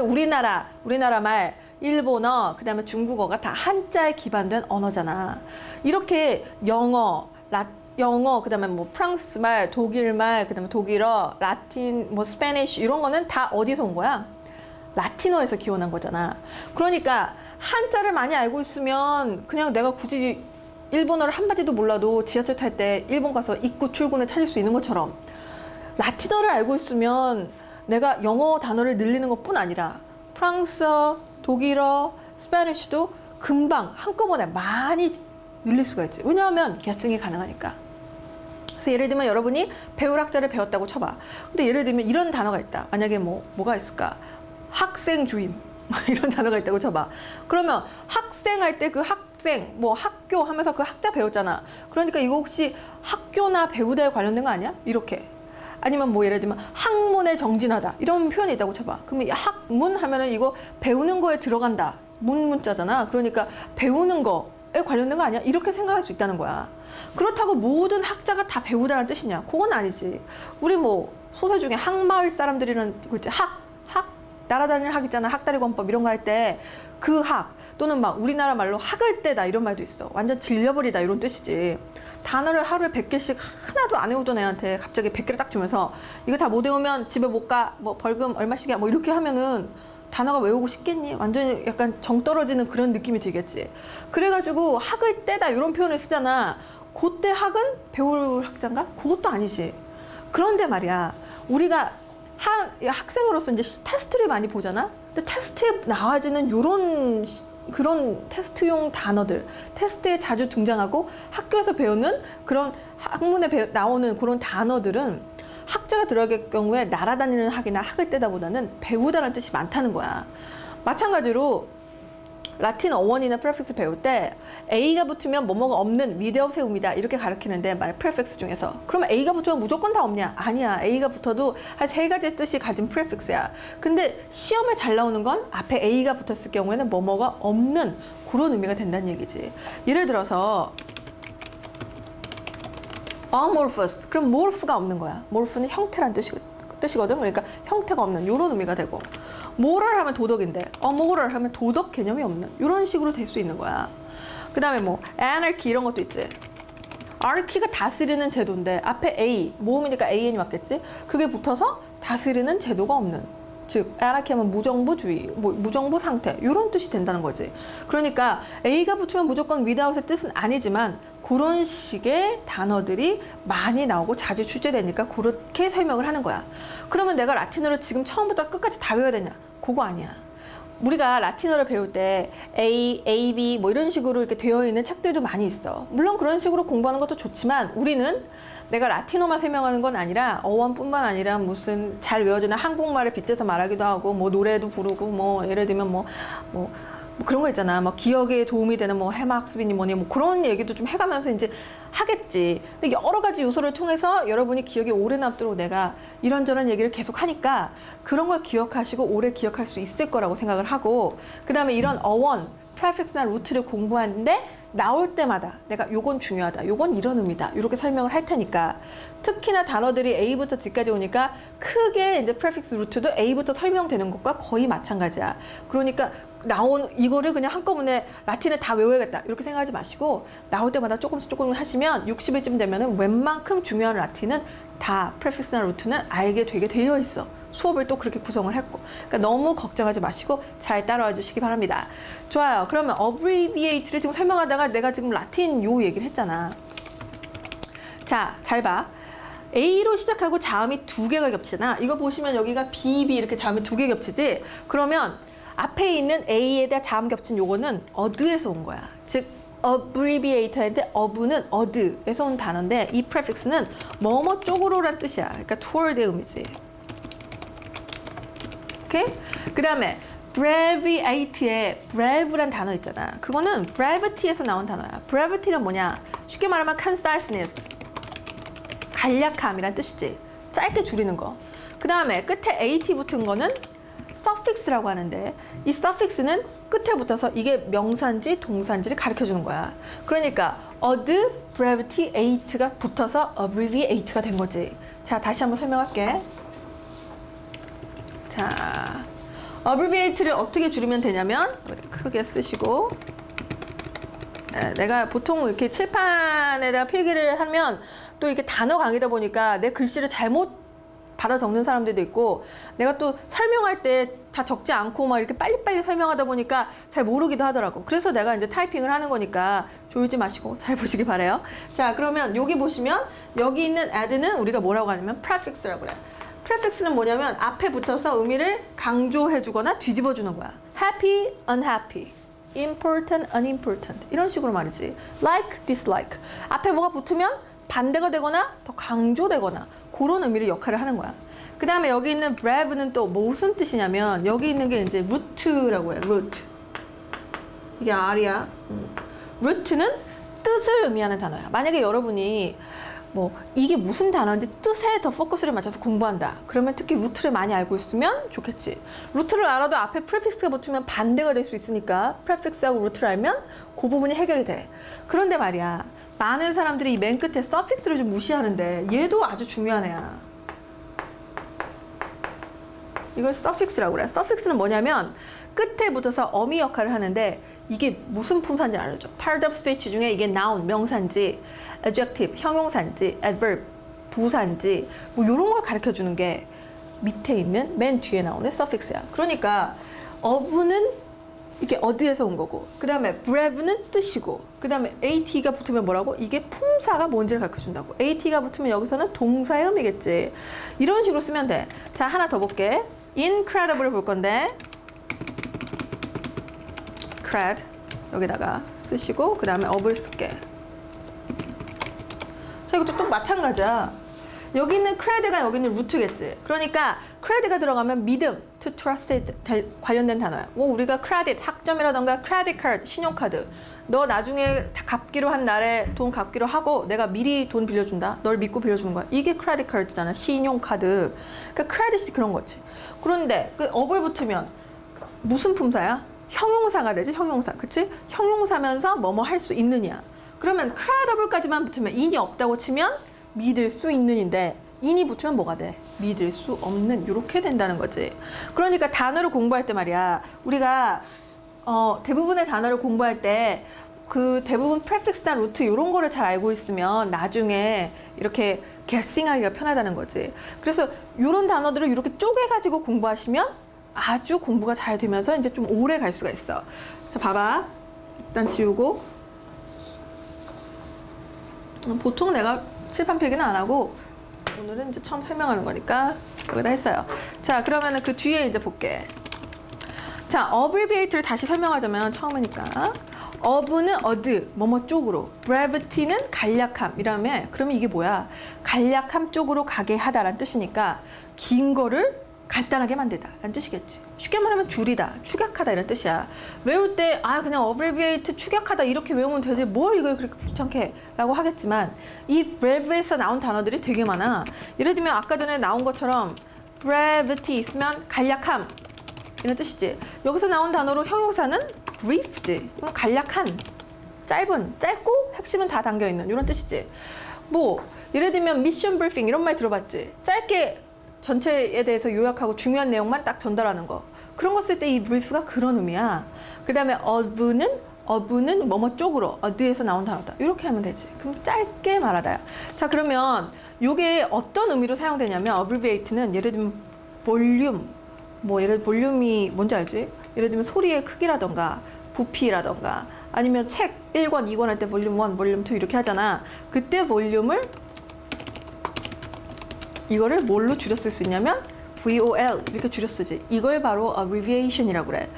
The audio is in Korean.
근데 우리나라 우리나라 말 일본어 그다음에 중국어가 다 한자에 기반된 언어잖아. 이렇게 영어, 라, 영어 그다음에 뭐 프랑스 말, 독일 말, 그다음에 독일어, 라틴, 뭐 스페니쉬 이런 거는 다 어디서 온 거야? 라틴어에서 기원한 거잖아. 그러니까 한자를 많이 알고 있으면 그냥 내가 굳이 일본어를 한마디도 몰라도 지하철 탈 때 일본 가서 입구 출구를 찾을 수 있는 것처럼 라틴어를 알고 있으면 내가 영어 단어를 늘리는 것뿐 아니라 프랑스어, 독일어, 스페니쉬도 금방 한꺼번에 많이 늘릴 수가 있지. 왜냐하면 계승이 가능하니까. 그래서 예를 들면 여러분이 배울학자를 배웠다고 쳐봐. 근데 예를 들면 이런 단어가 있다. 만약에 뭐 뭐가 있을까? 학생 주임 이런 단어가 있다고 쳐봐. 그러면 학생 할 때 그 학생 뭐 학교 하면서 그 학자 배웠잖아. 그러니까 이거 혹시 학교나 배우다에 관련된 거 아니야? 이렇게. 아니면 뭐 예를 들면 학문에 정진하다 이런 표현이 있다고 쳐봐. 그러면 이 학문 하면은 이거 배우는 거에 들어간다. 문 문자잖아. 그러니까 배우는 거에 관련된 거 아니야? 이렇게 생각할 수 있다는 거야. 그렇다고 모든 학자가 다 배우다라는 뜻이냐? 그건 아니지. 우리 뭐 소설 중에 학마을 사람들이라는 거 있지. 학, 학, 날아다니는 학 있잖아. 학다리 권법 이런 거 할 때 그 학 또는 막 우리나라 말로 학을 때다 이런 말도 있어. 완전 질려버리다 이런 뜻이지. 단어를 하루에 100개씩 하나도 안 외우던 애한테 갑자기 100개를 딱 주면서 이거 다 못 외우면 집에 못 가. 뭐 벌금 얼마씩이야. 뭐 이렇게 하면은 단어가 외우고 싶겠니? 완전히 약간 정 떨어지는 그런 느낌이 들겠지. 그래가지고 학을 때다 이런 표현을 쓰잖아. 그때 학은 배울 학자인가? 그것도 아니지. 그런데 말이야. 우리가 하, 학생으로서 이제 테스트를 많이 보잖아. 근데 테스트에 나와지는 시- 그런 테스트용 단어들, 테스트에 자주 등장하고 학교에서 배우는 그런 학문에 배우- 나오는 그런 단어들은 학자가 들어갈 경우에 날아다니는 학이나 학을 때다 보다는 배우다라는 뜻이 많다는 거야. 마찬가지로 라틴 어원이나 프레픽스 배울 때 A가 붙으면 뭐뭐가 없는 미디어 세움이다 이렇게 가르치는데 만약 프레픽스 중에서 그러면 A가 붙으면 무조건 다 없냐? 아니야. A가 붙어도 한 세 가지 뜻이 가진 프레픽스야. 근데 시험에 잘 나오는 건 앞에 A가 붙었을 경우에는 뭐뭐가 없는 그런 의미가 된다는 얘기지. 예를 들어서 amorphous. 그럼 morph가 없는 거야. morph는 형태란 뜻이, 뜻이거든. 그러니까 형태가 없는 이런 의미가 되고 moral 하면 도덕인데 amoral 하면 도덕 개념이 없는 이런 식으로 될 수 있는 거야. 그 다음에 뭐 anarchy 이런 것도 있지. archy가 다스리는 제도인데 앞에 A 모음이니까 AN이 맞겠지? 그게 붙어서 다스리는 제도가 없는 즉 anarchy 하면 무정부주의, 뭐 무정부 상태 이런 뜻이 된다는 거지. 그러니까 A가 붙으면 무조건 without의 뜻은 아니지만 그런 식의 단어들이 많이 나오고 자주 출제되니까 그렇게 설명을 하는 거야. 그러면 내가 라틴어를 지금 처음부터 끝까지 다 외워야 되냐? 그거 아니야. 우리가 라틴어를 배울 때 A, A, B 뭐 이런 식으로 이렇게 되어 있는 책들도 많이 있어. 물론 그런 식으로 공부하는 것도 좋지만 우리는 내가 라틴어만 설명하는 건 아니라 어원뿐만 아니라 무슨 잘 외워지는 한국말을 빗대서 말하기도 하고 뭐 노래도 부르고 뭐 예를 들면 뭐 뭐, 뭐 그런 거 있잖아. 뭐 기억에 도움이 되는 뭐 해마 학습이니 뭐니 뭐 그런 얘기도 좀 해가면서 이제 하겠지. 근데 여러 가지 요소를 통해서 여러분이 기억에 오래 남도록 내가 이런저런 얘기를 계속 하니까 그런 걸 기억하시고 오래 기억할 수 있을 거라고 생각을 하고 그 다음에 이런 어원, 프레픽스나 루트를 공부하는데 나올 때마다 내가 요건 중요하다, 요건 이런 의미다 이렇게 설명을 할 테니까 특히나 단어들이 A부터 D까지 오니까 크게 이제 프레픽스 루트도 A부터 설명되는 것과 거의 마찬가지야. 그러니까 나온 이거를 그냥 한꺼번에 라틴을 다 외워야겠다 이렇게 생각하지 마시고 나올 때마다 조금씩 조금 하시면 60일쯤 되면은 웬만큼 중요한 라틴은 다 프레픽스나 루트는 알게 되게 되어 있어. 수업을 또 그렇게 구성을 했고 그러니까 너무 걱정하지 마시고 잘 따라와 주시기 바랍니다. 좋아요. 그러면 abbreviate를 지금 설명하다가 내가 지금 라틴 요 얘기를 했잖아. 자 잘봐. A로 시작하고 자음이 두 개가 겹치나 이거 보시면 여기가 B, B 이렇게 자음이 두 개 겹치지? 그러면 앞에 있는 A에 대한 자음 겹친 요거는 어드에서 온 거야. 즉 abbreviate인데 어부는 어드에서 온 단어인데 이 prefix는 뭐뭐 쪽으로란 뜻이야. 그러니까 toward의 의미지 오케이? 그 다음에 breviate에 breve란 단어 있잖아. 그거는 brevity에서 나온 단어야. brevity가 뭐냐? 쉽게 말하면 conciseness. 간략함이란 뜻이지. 짧게 줄이는 거. 그 다음에 끝에 at 붙은 거는 suffix라고 하는데 이 suffix는 끝에 붙어서 이게 명사인지 동사인지를 가르쳐 주는 거야. 그러니까 od, brevity, ate가 붙어서 abbreviate가 된 거지. 자, 다시 한번 설명할게. 자, abbreviate를 어떻게 줄이면 되냐면 크게 쓰시고 예, 내가 보통 이렇게 칠판에다가 필기를 하면 또 이렇게 단어 강의다 보니까 내 글씨를 잘못 받아 적는 사람들도 있고 내가 또 설명할 때 다 적지 않고 막 이렇게 빨리빨리 설명하다 보니까 잘 모르기도 하더라고. 그래서 내가 이제 타이핑을 하는 거니까 졸지 마시고 잘 보시기 바래요. 자, 그러면 여기 보시면 여기 있는 add는 우리가 뭐라고 하냐면 prefix라고 그래. Prefix는 뭐냐면 앞에 붙어서 의미를 강조해 주거나 뒤집어 주는 거야. happy, unhappy. important, unimportant 이런 식으로 말이지. like, dislike 앞에 뭐가 붙으면 반대가 되거나 더 강조되거나 그런 의미를 역할을 하는 거야. 그 다음에 여기 있는 brave는 또 무슨 뜻이냐면 여기 있는 게 이제 root라고 해. root 이게 R이야. 음. root는 뜻을 의미하는 단어야. 만약에 여러분이 뭐 이게 무슨 단어인지 뜻에 더 포커스를 맞춰서 공부한다. 그러면 특히 루트를 많이 알고 있으면 좋겠지. 루트를 알아도 앞에 프레픽스가 붙으면 반대가 될 수 있으니까 프레픽스하고 루트를 알면 그 부분이 해결이 돼. 그런데 말이야. 많은 사람들이 이 맨 끝에 서픽스를 좀 무시하는데 얘도 아주 중요한 애야. 이걸 서픽스라고 그래. 서픽스는 뭐냐면 끝에 붙어서 어미 역할을 하는데 이게 무슨 품사인지 part of speech 중에 이게 noun, 명사인지, adjective, 형용사인지, adverb, 부사인지 뭐 이런 걸 가르쳐 주는 게 밑에 있는 맨 뒤에 나오는 suffix야. 그러니까 of는 이게 어디에서 온 거고, 그 다음에 brave는 뜻이고, 그 다음에 at가 붙으면 뭐라고? 이게 품사가 뭔지를 가르쳐 준다고. at가 붙으면 여기서는 동사의 의미겠지. 이런 식으로 쓰면 돼. 자, 하나 더 볼게. incredible을 볼 건데, cred 여기다가 쓰시고 그 다음에 쓸게. 자 이것도 또 마찬가지야. 여기 있는 cred가 여기 있는 루트겠지. 그러니까 cred가 들어가면 믿음, to trust 관련된 단어야. 뭐 우리가 credit 학점이라던가 credit card 신용카드. 너 나중에 다 갚기로 한 날에 돈 갚기로 하고 내가 미리 돈 빌려준다. 널 믿고 빌려주는 거야. 이게 credit card잖아. 신용카드. 그러니까 credit이 그런 거지. 그런데 그 업을 붙으면 무슨 품사야? 형용사가 되지 형용사. 그치? 형용사면서 뭐뭐 할 수 있느냐. 그러면 credible까지만 붙으면 인이 없다고 치면 믿을 수 있는인데 인이 붙으면 뭐가 돼? 믿을 수 없는. 이렇게 된다는 거지. 그러니까 단어를 공부할 때 말이야. 우리가 어, 대부분의 단어를 공부할 때 그 대부분 프레픽스나 루트 이런 거를 잘 알고 있으면 나중에 이렇게 게싱하기가 편하다는 거지. 그래서 이런 단어들을 이렇게 쪼개가지고 공부하시면 아주 공부가 잘 되면서 이제 좀 오래 갈 수가 있어. 자, 봐봐. 일단 지우고. 음, 보통 내가 칠판 필기는 안 하고 오늘은 이제 처음 설명하는 거니까 여기다 했어요. 자, 그러면은 그 뒤에 이제 볼게. 자, abbreviate를 다시 설명하자면 처음이니까 어브는 어드, 뭐뭐 쪽으로, brevity는 간략함, 이라면 그러면 이게 뭐야? 간략함 쪽으로 가게 하다라는 뜻이니까 긴 거를 간단하게 만들다 라는 뜻이겠지. 쉽게 말하면 줄이다 축약하다 이런 뜻이야. 외울 때 아 그냥 어브리비에이트 축약하다 이렇게 외우면 되지 뭘 이걸 그렇게 귀찮게 라고 하겠지만 이 breve에서 나온 단어들이 되게 많아. 예를 들면 아까 전에 나온 것처럼 brevity 있으면 간략함 이런 뜻이지. 여기서 나온 단어로 형용사는 brief지 그럼 간략한 짧은 짧고 핵심은 다 담겨있는 이런 뜻이지. 뭐 예를 들면 미션 브리핑 이런 말 들어봤지? 짧게 전체에 대해서 요약하고 중요한 내용만 딱 전달하는 거. 그런 거 쓸 때 이 브리프가 그런 의미야. 그 다음에 어브는 어브는 뭐뭐 쪽으로 어디에서 나온 단어다. 이렇게 하면 되지. 그럼 짧게 말하다야. 자 그러면 이게 어떤 의미로 사용되냐면 어브리비에이트는 예를 들면 볼륨 뭐 예를 들어 볼륨이 뭔지 알지? 예를 들면 소리의 크기라던가 부피라던가 아니면 책 1권, 2권 할 때 볼륨 1, 볼륨 2 이렇게 하잖아. 그때 볼륨을 이거를 뭘로 줄여 쓸 수 있냐면 VOL 이렇게 줄여 쓰지. 이걸 바로 abbreviation이라고 그래.